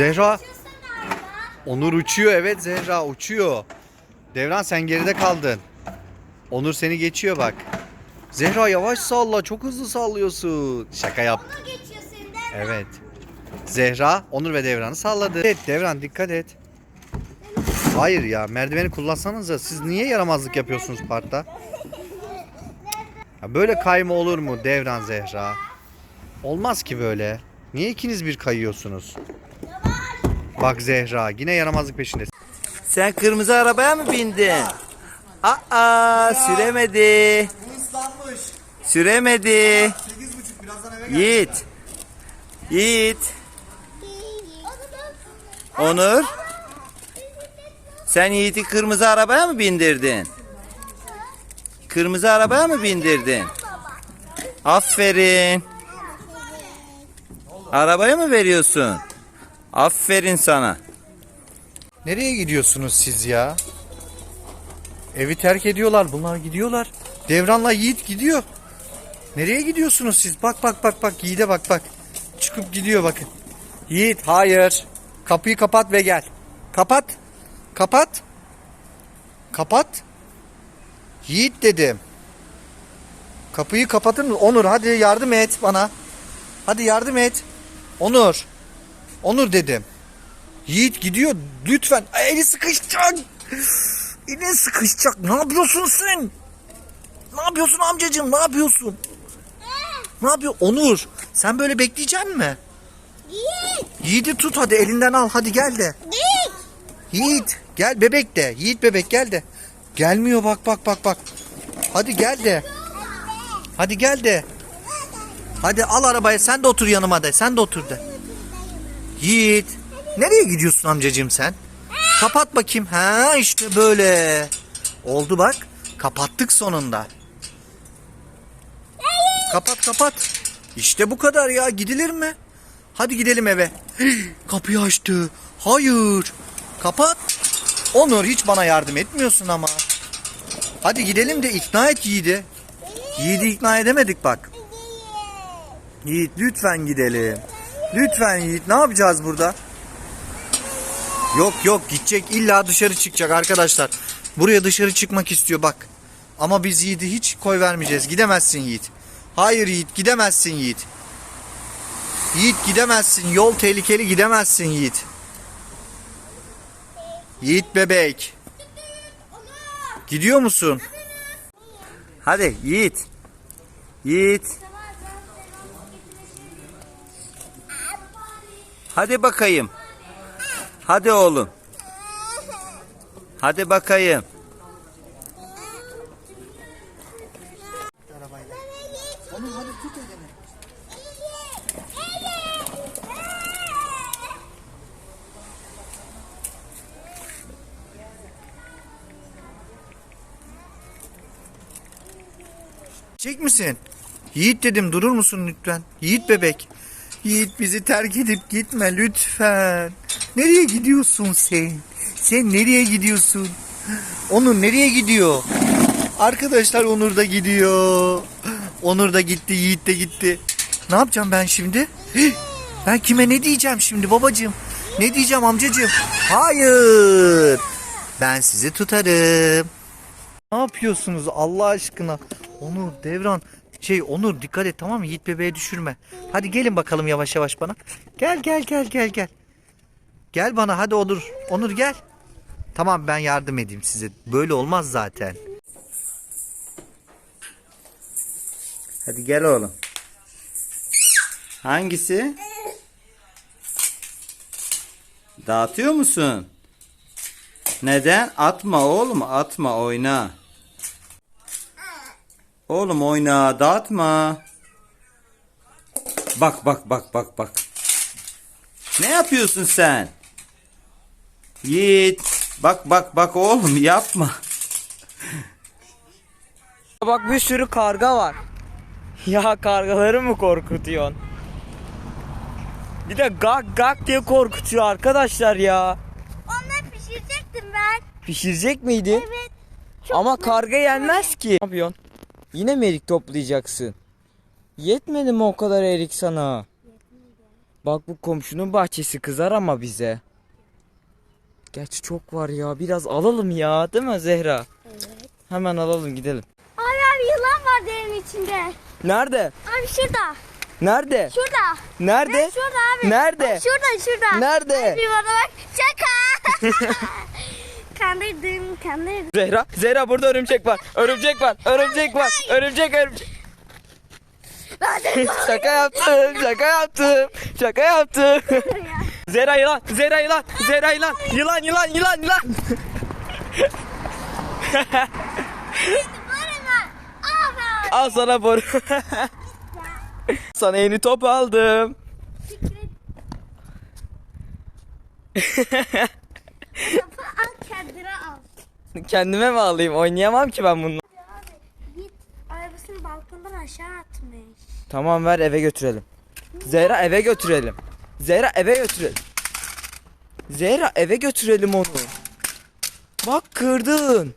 Zehra. Onur uçuyor evet Zehra uçuyor. Devran sen geride kaldın. Onur seni geçiyor bak. Zehra yavaş salla çok hızlı sallıyorsun. Şaka yap. Onu geçiyor senden. Evet. Zehra Onur ve Devran'ı salladı. Evet Devran dikkat et. Hayır ya merdiveni kullansanıza siz niye yaramazlık yapıyorsunuz parkta? Ya böyle kayma olur mu Devran Zehra? Olmaz ki böyle. Niye ikiniz bir kayıyorsunuz? Bak Zehra yine yaramazlık peşinde. Sen kırmızı arabaya mı bindin? Aa süremedi. Islanmış. Süremedi. 8.30 birazdan eve Yiğit. Yiğit. Onur. Sen Yiğit'i kırmızı arabaya mı bindirdin? Kırmızı arabaya mı bindirdin? Aferin. Arabaya mı veriyorsun? Aferin sana. Nereye gidiyorsunuz siz ya? Evi terk ediyorlar. Bunlar gidiyorlar. Devran'la Yiğit gidiyor. Nereye gidiyorsunuz siz? Bak bak bak bak Yiğit'e bak bak. Çıkıp gidiyor bakın. Yiğit hayır. Kapıyı kapat ve gel. Kapat. Kapat. Kapat. Yiğit dedim. Kapıyı kapatır mı? Onur hadi yardım et bana. Hadi yardım et. Onur. Onur dedim. Yiğit gidiyor. Lütfen. Ay, Eli sıkışacak. Eli sıkışacak. Ne yapıyorsun sen? Ne yapıyorsun amcacığım? Ne yapıyorsun? Ne yapıyor? Onur. Sen böyle bekleyecek mi? Yiğit. Yiğit'i tut hadi elinden al. Hadi gel de. Yiğit. Yiğit gel bebek de. Yiğit bebek gel de. Gelmiyor bak bak bak bak. Hadi gel de. Hadi gel de. Hadi al arabaya sen de otur yanıma de. Sen de otur de. Yiğit. Nereye gidiyorsun amcacığım sen? Kapat bakayım. Ha işte böyle. Oldu bak. Kapattık sonunda. Kapat kapat. İşte bu kadar ya gidilir mi? Hadi gidelim eve. Kapıyı açtı. Hayır. Kapat. Onur hiç bana yardım etmiyorsun ama. Hadi gidelim de ikna et Yiğit'i. Yiğit'i ikna edemedik bak. Yiğit lütfen gidelim. Lütfen Yiğit ne yapacağız burada? Yok yok gidecek illa dışarı çıkacak arkadaşlar. Buraya dışarı çıkmak istiyor bak. Ama biz Yiğit'i hiç koy vermeyeceğiz. Gidemezsin Yiğit. Hayır Yiğit gidemezsin Yiğit. Yiğit gidemezsin. Yol tehlikeli gidemezsin Yiğit. Yiğit bebek. Gidiyor musun? Hadi Yiğit. Yiğit. Hadi bakayım. Hadi oğlum. Hadi bakayım. Elini. Çek misin? Yiğit dedim durur musun lütfen? Yiğit bebek. Yiğit bizi terk edip gitme lütfen. Nereye gidiyorsun sen? Sen nereye gidiyorsun? Onur nereye gidiyor? Arkadaşlar Onur da gidiyor. Onur da gitti, Yiğit de gitti. Ne yapacağım ben şimdi? Ben kime ne diyeceğim şimdi babacığım? Ne diyeceğim amcacığım? Hayır. Ben sizi tutarım. Ne yapıyorsunuz Allah aşkına? Onur, Devran. Şey Onur dikkat et tamam mı? Yiğit bebeğe düşürme. Hadi gelin bakalım yavaş yavaş bana. Gel gel gel gel gel. Gel bana hadi Onur. Onur gel. Tamam ben yardım edeyim size. Böyle olmaz zaten. Hadi gel oğlum. Hangisi? Dağıtıyor musun? Neden? Atma oğlum atma oyna. Oğlum oyna dağıtma. Bak bak bak bak bak. Ne yapıyorsun sen? Yiğit. Bak bak bak oğlum yapma. Bak bir sürü karga var. Ya kargaları mı korkutuyorsun? Bir de gak gak diye korkutuyor arkadaşlar ya. Onları pişirecektim ben. Pişirecek miydin? Evet. Ama karga yenmez ki. Ne yapıyorsun? Yine mi erik toplayacaksın? Yetmedi mi o kadar erik sana? Bak bu komşunun bahçesi kızar ama bize. Gerçi çok var ya. Biraz alalım ya. Değil mi Zehra? Evet. Hemen alalım gidelim. Abi abi yılan var derin içinde. Nerede? Abi şurada. Nerede? Şurada. Nerede? Evet, şurada abi. Nerede? Bak, şurada şurada. Nerede? Abi bana bak. Şaka. kandırdım kandırdım. Zehra, Zehra burada örümcek var. Örümcek var. Örümcek var. Örümcek örümcek. şaka yaptım. Şaka yaptım. Şaka yaptım. Zehra yılan. Zehra yılan. Zehra yılan. Yılan yılan yılan yılan. Al sana boru. sana yeni top aldım. Topu al kendine al. Kendime mi alayım? Oynayamam ki ben. Abi git arabasını balkondan aşağı atmış. Tamam ver eve götürelim. Zehra eve götürelim. Zehra eve götürelim. Zehra eve götürelim onu. Bak kırdın.